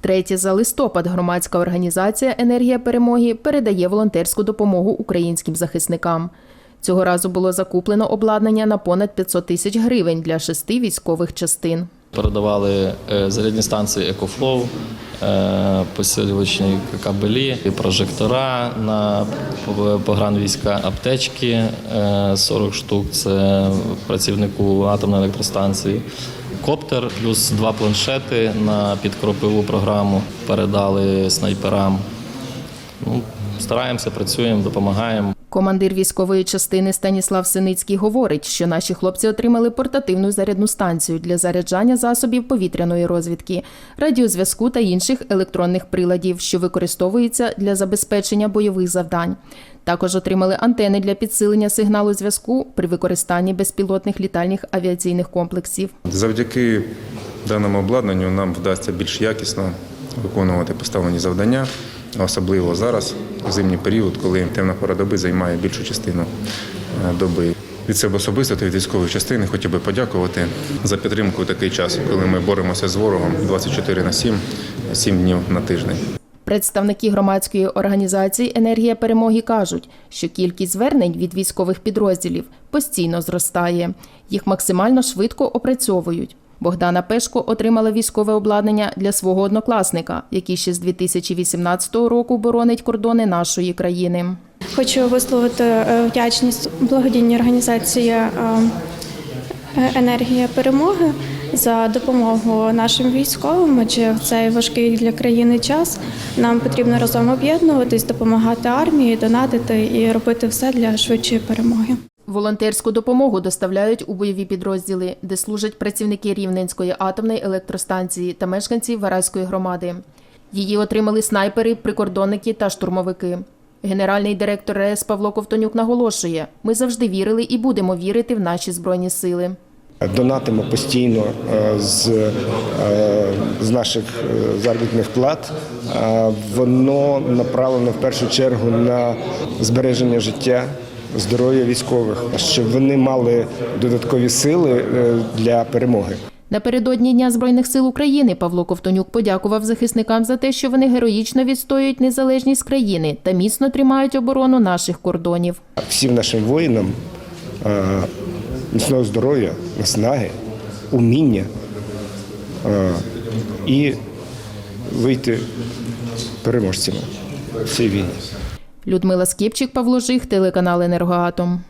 Втретє за листопад громадська організація Енергія перемоги передає волонтерську допомогу українським захисникам. Цього разу було закуплено обладнання на понад 500 тисяч гривень для шести військових частин. Передавали е, зарядні станції EcoFlow, е, посилювачні кабелі, прожектора на погранвійська, аптечки е, 40 штук. Це працівнику атомної електростанції. Коптер плюс два планшети на підкропиву програму передали снайперам. Ну, стараємося, працюємо, допомагаємо. Командир військової частини Станіслав Синицький говорить, що наші хлопці отримали портативну зарядну станцію для заряджання засобів повітряної розвідки, радіозв'язку та інших електронних приладів, що використовуються для забезпечення бойових завдань. Також отримали антени для підсилення сигналу зв'язку при використанні безпілотних літальних авіаційних комплексів. Завдяки даному обладнанню нам вдасться більш якісно виконувати поставлені завдання, особливо зараз, у зимній період, коли темна пора доби займає більшу частину е, доби. Від себе особисто та від військової частини хотів би подякувати за підтримку у такий час, коли ми боремося з ворогом 24 на 7, 7 днів на тиждень. Представники громадської організації Енергія перемоги кажуть, що кількість звернень від військових підрозділів постійно зростає. Їх максимально швидко опрацьовують. Богдана Пешко отримала військове обладнання для свого однокласника, який ще з 2018 року боронить кордони нашої країни. Хочу висловити е, вдячність благодійній організації е, е, Енергія перемоги за допомогу нашим військовим. Адже в цей важкий для країни час нам потрібно разом об'єднуватись, допомагати армії, донатити і робити все для швидшої перемоги. Волонтерську допомогу доставляють у бойові підрозділи, де служать працівники Рівненської атомної електростанції та мешканці Вараської громади. Її отримали снайпери, прикордонники та штурмовики. Генеральний директор РЕС Павло Ковтонюк наголошує: ми завжди вірили і будемо вірити в наші збройні сили. Донатимо постійно е, з, е, з наших е, заробітних плат. Воно направлено в першу чергу на збереження життя, здоров'я військових, щоб вони мали додаткові сили е, для перемоги. Напередодні Дня Збройних сил України Павло Ковтонюк подякував захисникам за те, що вони героїчно відстоюють незалежність країни та міцно тримають оборону наших кордонів. Всім нашим воїнам е, міцного здоров'я, наснаги, уміння е, і вийти переможцями в цій війні. Людмила Скіпчик, Павло Жих, телеканал Енергоатом.